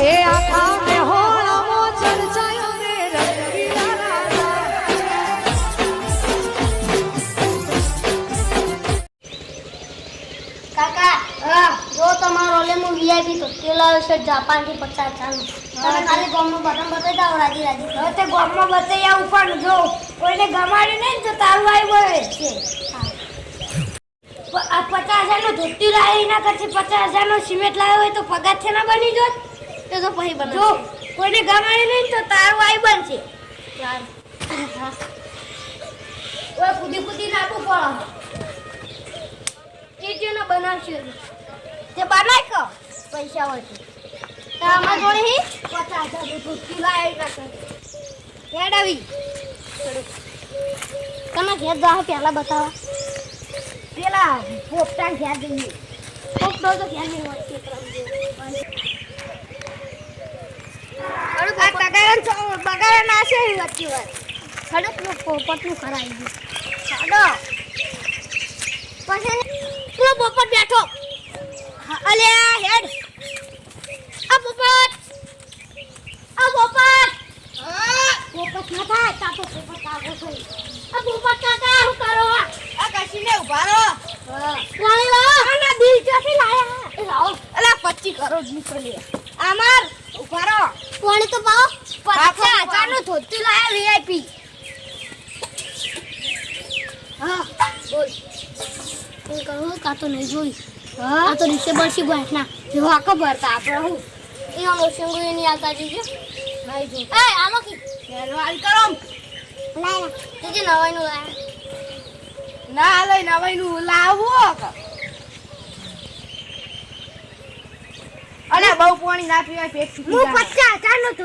એ આખા ચર્ચાયો રે જો તમારો વીઆઈપી તો છે પચાસ હજાર તમે ખાલી ગામનું બટન બતાવી દો રાજી રાજી. હવે તે ગામમાં બતાવી આવું પણ જો કોઈને ગમાડ્યું નહીં તો તારું આવી બળે છે આ પચાસ હજારનું ધોતી લાવી ના કરશે પચાસ હજારનો સિમેન્ટ લાવ્યો હોય તો પગાર છે ના બની જોત. તે તો પછી બને જો કોઈને ગમાડ્યું નહીં તો તારું આવી બનશે. ઓય કુદી કૂદી નાખવું પડે ચીટીનો બનાવશે. તે બનાય કો? પૈસા હોય તો. આમાં જોડે પચાસ હજારનું ધોતી લાવી ના કરશે હેડ આવી. તમે ઘેર જાઓ પહેલા બતાવો. પેલા પોપટા ઘેર જઈએ. પોપટો તો ઘેર નહીં હોય તે ત્રણ જેવું. આ બગાડા એવી વચ્ચે વાત. ખડકનું પોપટનું કરાવી ગયું. સાડો પછી પેલો પોપટ બેઠો. અલે હેડ. આ પોપટ. આ પોપટ. પોપટ ના થાય તા તો પોપટ આગળ થઈ આ પોપટ કાકા શું કરો? આ કશીને ઊભા રહો. રાણી લાવો આના દિલ ચોથી લાયા? એ લાવો. અલા 25 કરોડ નીકળી અમાર ઊભા રહો. પાણી તો પાઓ પચાસ હજારનું ધોતી લાયા વીઆઈપી હા બોલ. હું કહું કાં તો નહીં જોઈ. આ તો નીચે બળશી બેઠના જેવો આખો ભરતા આપણે હું? એનો લોશંગુ એની આવતા જઈએ. નહીં જો. એ આલો કી એનો હાલ કરો. લાયા તે નવાઈનું લાયા. ના લઈ નવાઈનું લાવો. અને બહુ પાણી ના પીવાય પેટ હું નું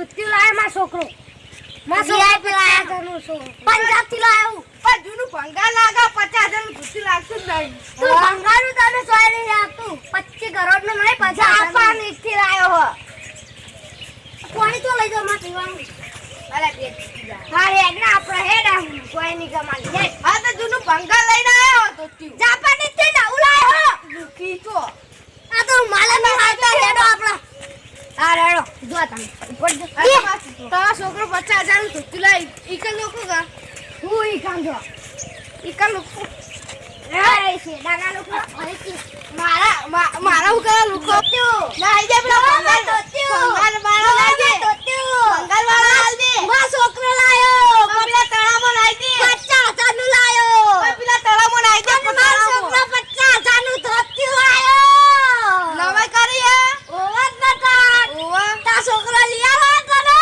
છોકરો પંજાબથી લાયા. પણ જૂનું ભંગાર લાગે પચાસ હજારનું ધોતી લાગતું જ નહીં. તું બંગાળનું તને સોય નહીં લાગતું પચીસ કરોડનું નહીં પચાસથી હો. પાણી તો લઈ જાઓ માં પીવાનું. અરે. હા ના આપણે હેડ. કોઈ નહીં કમાની હા તો જૂનું ભંગાર લઈને આવ્યો ધોતી જાપાની થી નવું લાયો દુખી તો આ તો માલા માં હાલતા હેડો આપણા હા રેડો જો તમે ઉપર જો તમારો છોકરો પચાસ હજારનું ધોતી લાવી ઈકલ લોકો કા હું ઈકલ જો ઈકલ લોકો એ શેડાના લોકો મારા હું કરા લોકો ના આઈ જાય પેલા ભંગાર ભંગાર વાળા લાઈ દે ભંગાર વાળા લાઈ દે માં છોકરો લાયો પણ પેલા તળાવમાં લાઈ દે પચાસ હજારનું લાયો પણ પેલા તળાવમાં લાઈ દે પણ મારો છોકરો પચાસ હજારનું ધોતી લાયો નવાઈ કરી હે ઓવા જ નતા ઓવા તા છોકરો લઈ આવ્યો તને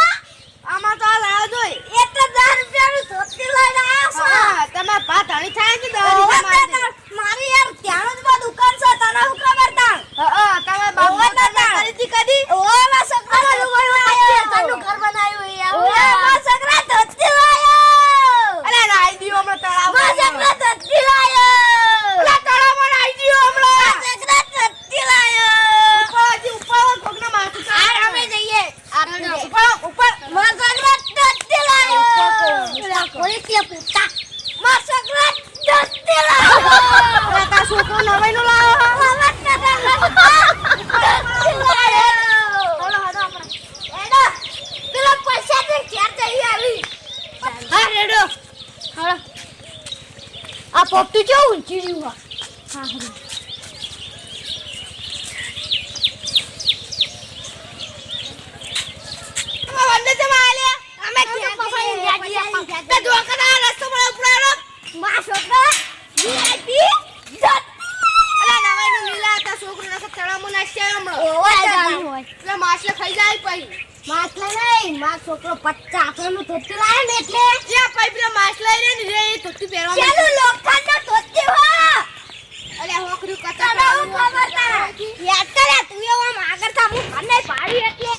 આમાં તો આ લાયો જોઈ એટલે દસ રૂપિયાનું ધોતી લઈને આવ્યો છો હા તમે ભાત હણી થાય કે ઓવા દરી જ નતા. મારી યાર ત્યાં જ બા દુકાન છે તને હું ખબર તા હા તમે બાપ ઓવા જ નતા. કરી હતી કદી ઓવા માં છોકરો ઘર બનાવ્યું યાર ઓવા માં છોકરા ધોતી લાયો અરે રાઈ દીયો હમણાં તળાવમાં. માં છોકરા ધોતી લાયો પેલા તળાવમાં રાઈ દીયો હમણાં. છોકરા ધોતી લાયો ઉપર હજી ઉપર કોકના માથું આ ચાલે. અમે જઈએ ઉપર ઉપરમાં છોકરા ધોતી લાયો ઉપર પેલા પોલીસ કે પૂછતા માં છોકરા ધોતી લાયો અરે તારો છોકરો નવાઈનો લાવો. મામા છોકરા ધોતી લાયો હલો, હલો આપણે. એડો પેલા પૈસા તે ક્યાં જઈ આવી હા રેડો હળો આ પોપટું કેવું રહ્યું નહીં હા છોકરો તમે વંદે જમા આલ્યા? અમે તો ક્યાં પપ્પા જઈએ? યાદ યાદ યાદ તે જો કે ના રસ્તો પર ઉપડાડો. માં છોકરા વીઆઈપી અલા, નવાઈનું લીલા હતા, છોકરો નકર તળાવમાં નાખી આવ્યો હમણાં. ઓવા જાનું હોય પેલા માછલા ખાઈ જાય પછી. માછલા નહીં માં છોકરો પચાસનું ધોતી લાયો ને એટલે જ્યાં પછી પેલા માછલા રે ને રે એ ધોતી પહેરવામાં ચાલુ લોખંડ નો ધોતી હો અલ્યા, હોકરું કચા તને હું ખબર તા યાદ કરે તું એવો આમ આગળ થા હું ઘરને પાડી એટલે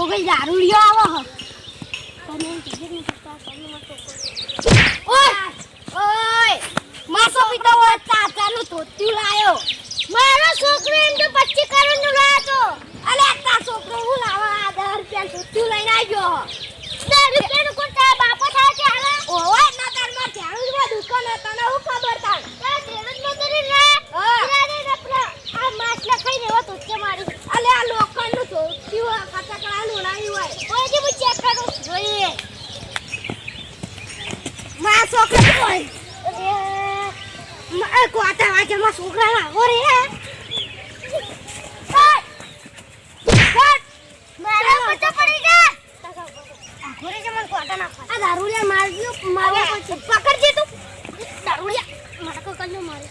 પેલો દારૂ લ્યો આવો ઓય! ઓય! માસો પિતા હોય ચાચા નું ધોતી લાયો. મારો છોકરો એમ તો પચીસ કરોડ છોકરા હોય કોતા વાગે માં છોકરા લાવો રે દારૂડિયા મારજો મારવા પકડજે તું દારૂડિયા મારે કોઈ કલ્યો મારે.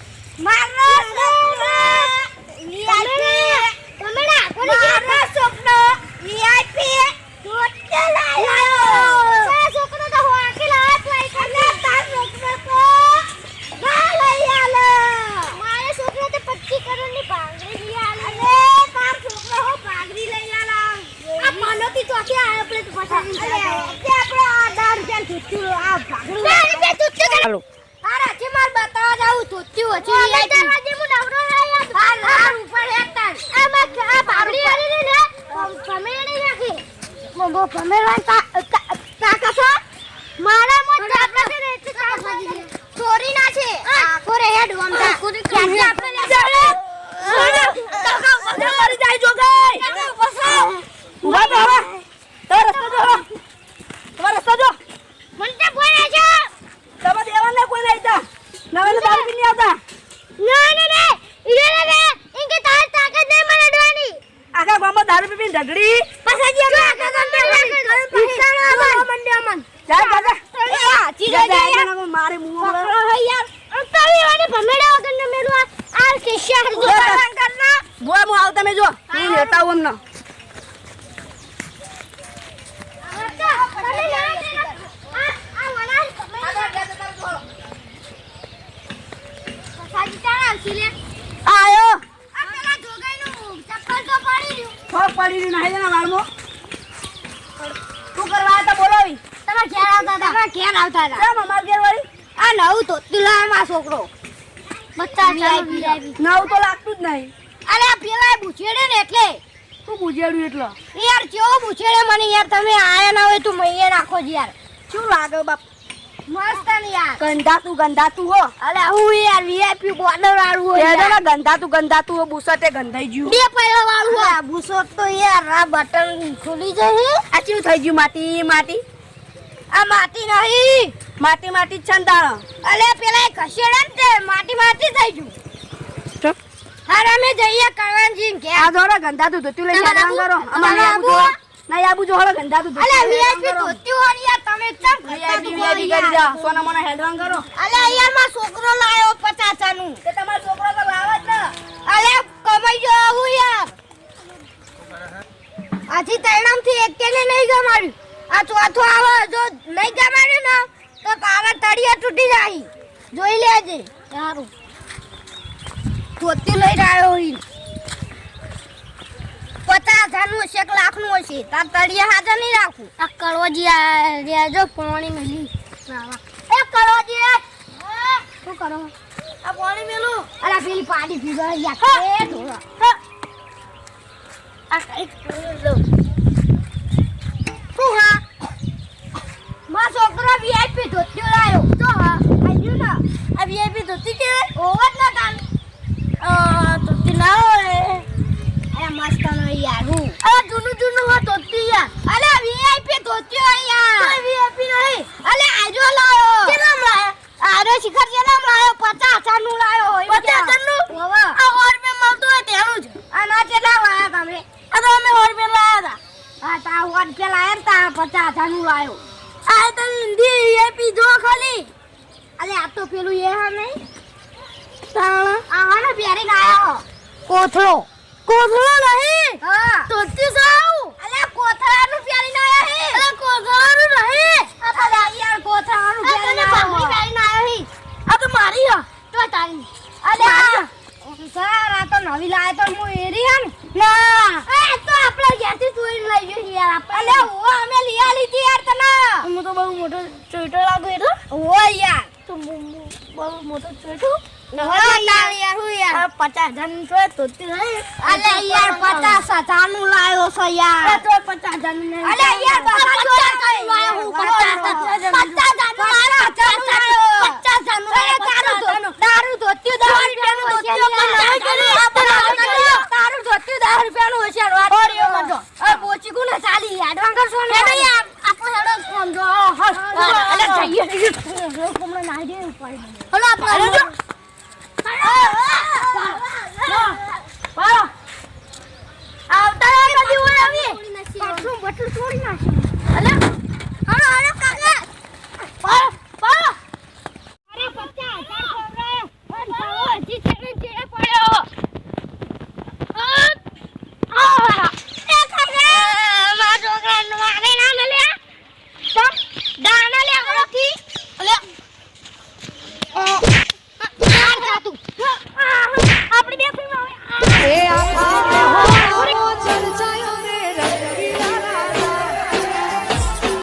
ચાલો તારા જે માર બતાવા જાઉં તોત્યું હજી લઈ જવા જે હું નવરો ઉપર હેતા આ માં આ પાપડી આલી ને પમેડી નાખી મો પમેડવા તા તા છો મારા મો ચાપડા કે રે તે કામ કરી ચોરી ના છે આખો રે હેડ વમતા ક્યાંથી આપણે લે ચાલે મરી જાય જો ગઈ ઊભા તો હવે તો રસ્તો જો તમારો રસ્તો જો મને બોલે છે તમે દેવાને કોઈ નહીં તા નવે તો દારૂ પીને આવતા ના ના ના ઈરે રે ઇનકે તાર તાકાત નહીં મને અડવાની આખા ગામમાં દારૂ પી પીને ઢગડી પછાજી અમે આખા ગામ પર ઈશાનો આવા મંડ્યા મન જા જા જા એ હાચી જા, જાય જા, યાર એના મારે મુંહ પકડો હે યાર અંતરી વાને ભમેડા વગર ને મેલું આ આ કે શહેર જો કરવાન કરના બોય હું આવતા મે જો હું લેતા આવું અમને આયો ફોક પડી રહ્યું નાહી દેના વાળમાં શું કરવા હતા બોલાવી કેમ અમાર ઘેર વળી? છોકરો. બચ્ચા નવ તો લાગતું જ નહીં. અરે પેલા પૂછેડે ને એટલે. પૂછેડ્યું એટલે? યાર કેવો પૂછેડે મને યાર તમે આયા ના હોય તો મૈયે નાખો જ યાર. શું લાગે બાપ? મસ્ત ને યાર. ગંધાતું ગંધાતું હો. અરે હું યાર વીઆઈપી બોર્ડર વાળું હોય યાર. ગંધાતું ગંધાતું હો બુસટે ગંધાઈ ગયું. બે પૈડા વાળું હોય. બુસો તો યાર આ બટન ખુલી જશે આ ચેવું થઈ ગયું? માટી માટી. આ માટી નહીં. માટી માટી જ ને તાણ. અલે પેલા ખસેડે ને તે માટી માટી થઈ ગયું. હાર અમે જઈએ કરવાનજી કે આ ઘેર જોડે ગંધાતું ધોતું લઈ તમારે કરો. અમારે આબુ? જો નહીં આબુ જો હળો ગંધાતું અલે ધોતું લઈને વીઆઈપી. ધોતી હોય યાર તમે ચમ કરતા VIP કરી જા સોના મોના હેરાન કરો. અલે યારમાં છોકરો લાયો પચાસાનું તે તમારો છોકરો તો લાવે જ ને. અલે કમાઈ ગયો હું યાર. આથી તૈણામથી એક કેને નહીં ગમાડ્યું. આ ચોથો આવે જો નહીં ગમાડ્યું ને તો તારા તળિયા તૂટી જાય. જોઈ લેજે. સારું. ચોથી લઈને આવ્યો હોય પચાસ હજારનું હશે એક લાખનું હશે. તાર તળિયા હાજર નહીં રાખું. આ કડવાજી રેજો પાણી મેલી. એ કડવાજી શું કરો? આ પાણી મેલું. અરે પેલી પાડી પીવા યાર એ ઢોળા આ કઈ લો શું હા મા છોકરો વીઆઈપી ધોતી લાયો. તો હા આયુ ના. આ વીઆઈપી ધોતી કે ઓવર ના તાન. અ ધોતી ના હોય. અરે મસ્ત નો યાર હું. અરે જૂનું જૂનું હો ધોતી યાર અલે વીઆઈપી ધોતી હોય યાર વીઆઈપી નહીં અલે આજો લાયો કેમ લાયો આરે શિખર જેના લાયો 50 નું લાયો હોય 50 નું આ ઓર મે મળતું હોય તેનું જ આ ના કેટલા લાયા તમે આ તો અમે ઓર મે લાયા હતા હા તા ઓર પે લાયા ને તા 50 નું લાયો આ તો હિન્દી એ પીધો ખાલી અલે આ તો પેલું એ હા નહીં? તાણા? આ ને પ્યારી લાયો કોથળો. કોથળો નહીં? હા. તોતી સાવ. અલે કોથળાનું પ્યારી લાયા હે અલે કોથળાનું નહીં. આ તો યાર કોથળાનું પ્યારી લાયા પ્યારી લાયા હે. આ તો મારી હે. તો તારી. અલે સર આ તો નવી લાય તો હું એરી હે ને. ના. એ તો આપણે ક્યાંથી ચોરી લઈ ગયો યાર આપણે. અલે ઓ અમે લીયા લીધી યાર તને. હું તો બહુ મોટો ચોઈટો લાગુ એટલે. ઓ યાર. બહુ મોટો ચોઈટો પચાસ હજારનું તો તોતી અલે યાર પચાસ હજારનું લાયો છો યાર. તો પચાસ હજારનું અલે યાર પચાસ હજારનું લાયો હું પચાસ પચાસ હજારનું લાયો પચાસ હજારનું તારું તારું ધોતી દસ રૂપિયા તારું ધોતી દસ રૂપિયા નું હશે ઓરિયો મંજો અરે બોચી ગુને ચાલી એડવાન્સ કરશો ને યાર આપણે હેડો સમજો અલે